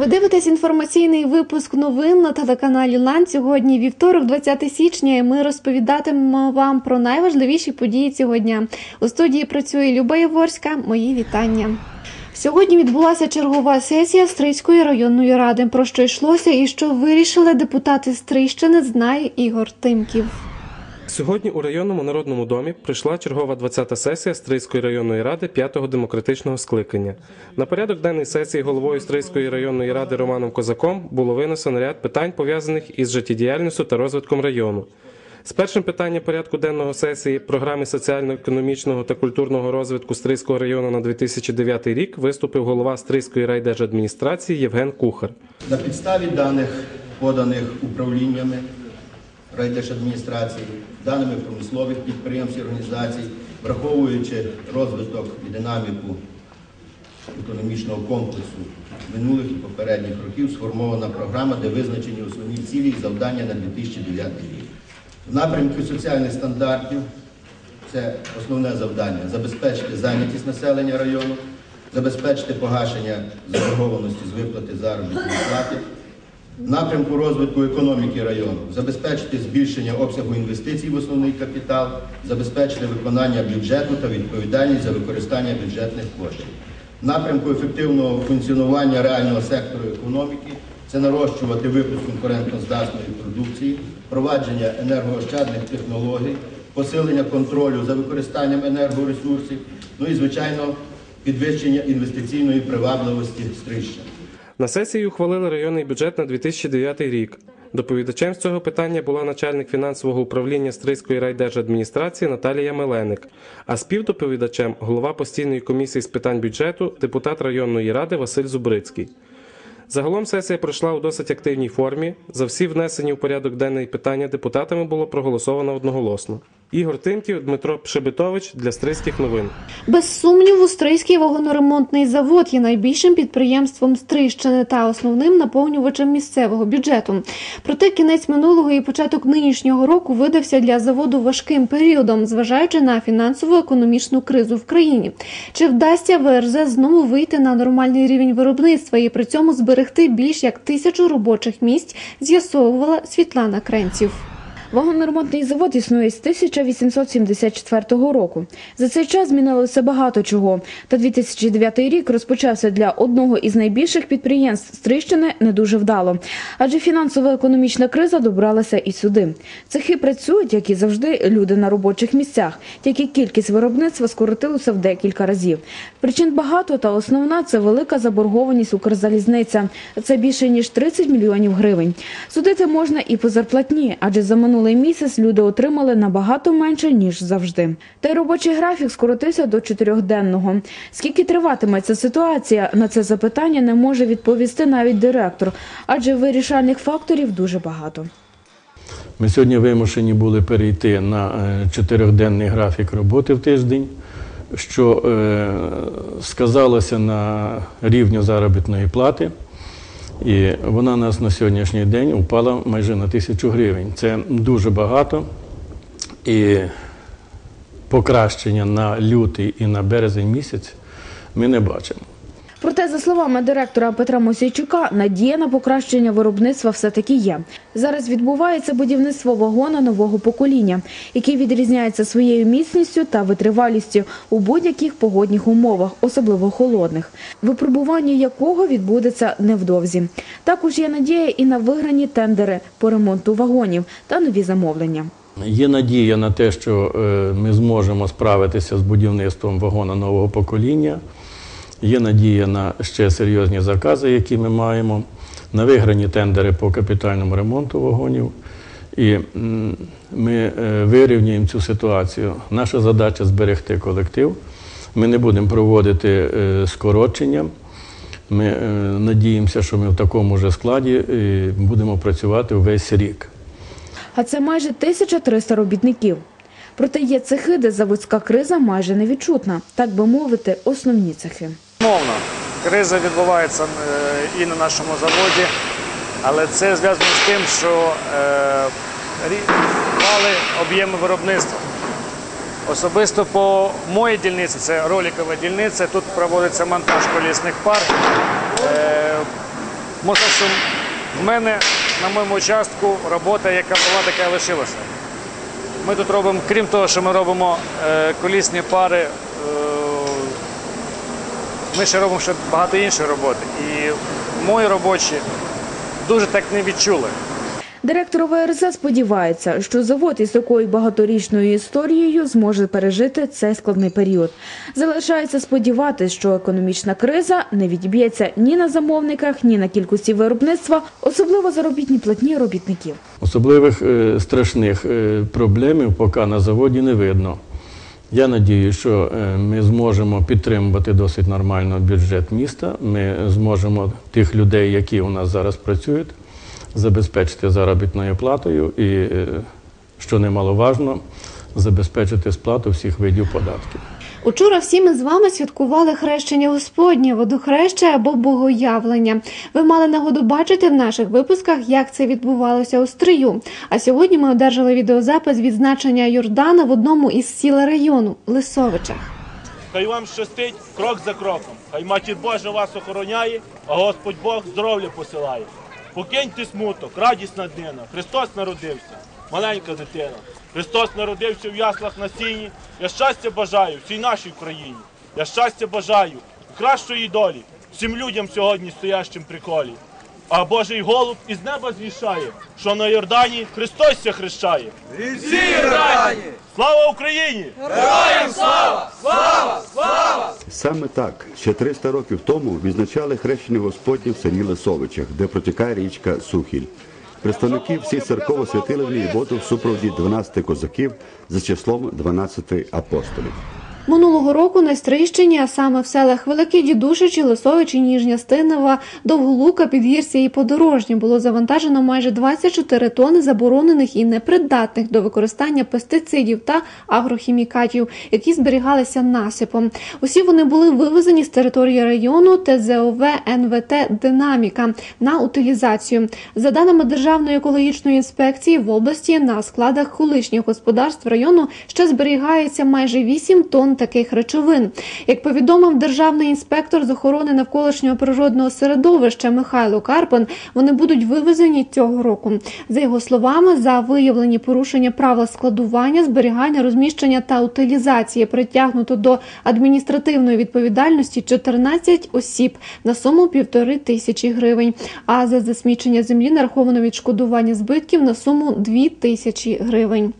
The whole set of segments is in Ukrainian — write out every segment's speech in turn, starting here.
Ви дивитесь інформаційний випуск новин на телеканалі Лан. Сьогодні вівторок, 20 січня. і Ми розповідатимемо вам про найважливіші події цього дня. У студії працює Люба Яворська. Мої вітання. Сьогодні відбулася чергова сесія Стрийської районної ради. Про що йшлося і що вирішили депутати Стрийщини, знає Ігор Тимків. Сьогодні у районному народному домі прийшла чергова 20-та сесія Стрийської районної ради 5-го демократичного скликання. На порядок денної сесії головою Стрийської районної ради Романом Козаком було винесено ряд питань, пов'язаних із життєдіяльністю та розвитком району. З першим питанням порядку денного сесії програми соціально-економічного та культурного розвитку Стрийського району на 2009 рік виступив голова Стрийської райдержадміністрації Євген Кухар. На підставі даних, поданих управліннями райдержадміністрації, даними промислових підприємств і організацій, враховуючи розвиток і динаміку економічного комплексу минулих і попередніх років, сформована програма, де визначені основні цілі і завдання на 2009 рік. В напрямку соціальних стандартів це основне завдання забезпечити зайнятість населення району, забезпечити погашення заборгованості з виплати заробітної плати, напрямку розвитку економіки району, забезпечити збільшення обсягу інвестицій в основний капітал, забезпечити виконання бюджету та відповідальність за використання бюджетних коштів. Напрямку ефективного функціонування реального сектору економіки це нарощувати випуск конкурентноздатної продукції, впровадження енергоощадних технологій, посилення контролю за використанням енергоресурсів, ну і, звичайно, підвищення інвестиційної привабливості стрища. На сесії ухвалили районний бюджет на 2009 рік. Доповідачем з цього питання була начальник фінансового управління Стрийської райдержадміністрації Наталія Меленик, а співдоповідачем голова постійної комісії з питань бюджету, депутат районної ради Василь Зубрицький. Загалом сесія пройшла у досить активній формі. За всі внесені у порядок денний питання депутатами було проголосовано одноголосно. Ігор Тимків, Дмитро Пшебитович для Стрийських новин. Без сумніву, Стрийський вагоноремонтний завод є найбільшим підприємством Стрийщини та основним наповнювачем місцевого бюджету. Проте кінець минулого і початок нинішнього року видався для заводу важким періодом, зважаючи на фінансово-економічну кризу в країні. Чи вдасться ВРЗ знову вийти на нормальний рівень виробництва і при цьому зберегти більш як тисячу робочих місць? З'ясовувала Світлана Кренців. Вагоноремонтний завод існує з 1874 року. За цей час змінилося багато чого. Та 2009 рік розпочався для одного із найбільших підприємств Стрищини не дуже вдало. Адже фінансово-економічна криза добралася і сюди. Цехи працюють, як і завжди, люди на робочих місцях, тільки кількість виробництва скоротилася в декілька разів. Причин багато, та основна це велика заборгованість Укрзалізниця. Це більше ніж 30 мільйонів гривень. Судити можна і по зарплатні, адже за минулий місяць люди отримали набагато менше ніж завжди. Та й робочий графік скоротився до чотирьохденного. Скільки триватиме ця ситуація? На це запитання не може відповісти навіть директор, адже вирішальних факторів дуже багато. Ми сьогодні вимушені були перейти на е, чотирьохденний графік роботи в тиждень, що е, сказалося на рівню заробітної плати. І вона нас на сьогоднішній день упала майже на тисячу гривень. Це дуже багато. І покращення на лютий і на березень місяць ми не бачимо. Проте, за словами директора Петра Мосійчука, надія на покращення виробництва все-таки є. Зараз відбувається будівництво вагона нового покоління, який відрізняється своєю міцністю та витривалістю у будь-яких погодних умовах, особливо холодних, випробування якого відбудеться невдовзі. Також є надія і на виграні тендери по ремонту вагонів та нові замовлення. Є надія на те, що е, ми зможемо справитися з будівництвом вагона нового покоління. Є надія на ще серйозні закази, які ми маємо, на виграні тендери по капітальному ремонту вагонів. І ми е, вирівнюємо цю ситуацію. Наша задача зберегти колектив. Ми не будемо проводити е, скорочення. Ми е, надіємося, що ми в такому ж складі будемо працювати весь рік. А це майже 1300 робітників. Проте є цехи, де заводська криза майже невідчутна, так би мовити, основні цехи. Криза відбувається е, і на нашому заводі, але це зв'язано з тим, що е, впали об'єми виробництва. Особисто по моїй дільниці, це ролікова дільниця, тут проводиться монтаж колісних пар. Е, Можна, що в мене на моєму участку робота, яка була, така лишилася. Ми тут робимо, крім того, що ми робимо е, колісні пари, е, ми ще робимо ще багато іншої роботи. І мої робочі дуже так не відчули. Директор ОВРЗ сподівається, що завод із такою багаторічною історією зможе пережити цей складний період. Залишається сподіватися, що економічна криза не відіб'ється ні на замовниках, ні на кількості виробництва, особливо заробітні платні робітників. Особливих е, страшних е, проблем поки на заводі не видно. Я надію, що е, ми зможемо підтримувати досить нормально бюджет міста. Ми зможемо тих людей, які у нас зараз працюють, забезпечити заробітною платою і, е, що немаловажно, забезпечити сплату всіх видів податків. Учора всі ми з вами святкували хрещення Господнє, водохреща або богоявлення. Ви мали нагоду бачити в наших випусках, як це відбувалося у стрию. А сьогодні ми одержали відеозапис відзначення Йордана в одному із сіл району Лисовичах. Хай вам щастить крок за кроком. Хай матір Божа вас охороняє, а Господь Бог здоров'я посилає. Покиньте смуток, радісна днина. Христос народився, маленька дитина. Христос народився в яслах на сіні. Я щастя бажаю всій нашій Україні. Я щастя бажаю кращої долі всім людям сьогодні стоящим при колі. А Божий голуб із неба звішає, що на Йордані Христос ся хрещає. Всі Йордані! Слава Україні! Саме так, ще 300 років тому відзначали хрещення Господнє в селі Лисовичах, де протікає річка Сухіль. Представники всі церков святили в ній воду в супроводі 12 козаків за числом 12 апостолів. Минулого року на Стрийщині, а саме в селах Великі Дідушичі, Лисовичі, Ніжня Стинова, Довголука, Підгір'я і Подорожні було завантажено майже 24 тони заборонених і непридатних до використання пестицидів та агрохімікатів, які зберігалися насипом. Усі вони були вивезені з території району ТЗОВ НВТ Динаміка на утилізацію. За даними Державної екологічної інспекції, в області на складах колишніх господарств району ще зберігається майже 8 тонн таких речовин. Як повідомив державний інспектор з охорони навколишнього природного середовища Михайло Карпин, вони будуть вивезені цього року. За його словами, за виявлені порушення правил складування, зберігання, розміщення та утилізації притягнуто до адміністративної відповідальності 14 осіб на суму півтори тисячі гривень. А за засмічення землі нараховано відшкодування збитків на суму 2 тисячі гривень.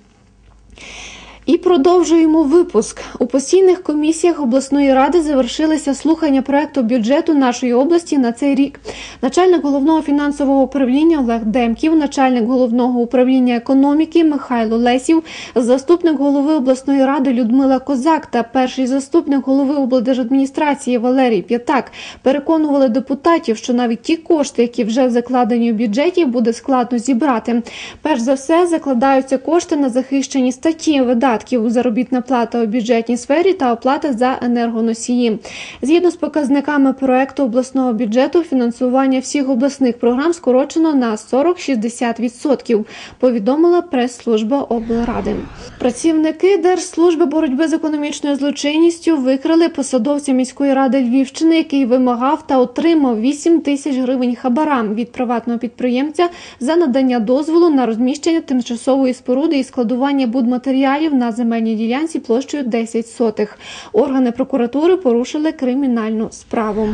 І продовжуємо випуск. У постійних комісіях обласної ради завершилися слухання проекту бюджету нашої області на цей рік. Начальник головного фінансового управління Олег Демків, начальник головного управління економіки Михайло Лесів, заступник голови обласної ради Людмила Козак та перший заступник голови облдержадміністрації Валерій П'ятак переконували депутатів, що навіть ті кошти, які вже закладені в бюджеті, буде складно зібрати. Перш за все закладаються кошти на захищені статті видатків, заробітна плата у бюджетній сфері та оплата за енергоносії. Згідно з показниками проекту обласного бюджету, фінансування всіх обласних програм скорочено на 40-60%, повідомила прес-служба облради. Працівники Держслужби боротьби з економічною злочинністю викрили посадовця міської ради Львівщини, який вимагав та отримав 8 тисяч гривень хабарам від приватного підприємця за надання дозволу на розміщення тимчасової споруди і складування будматеріалів на земельній ділянці площею 10 сотих. Органи прокуратури порушили кримінальну справу.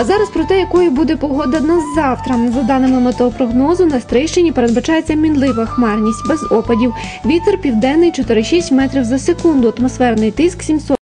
А зараз про те, якою буде погода на завтра. За даними метеопрогнозу, на Стрийщині передбачається мінлива хмарність без опадів. Вітер південний 4,6 метрів за секунду. Атмосферний тиск 700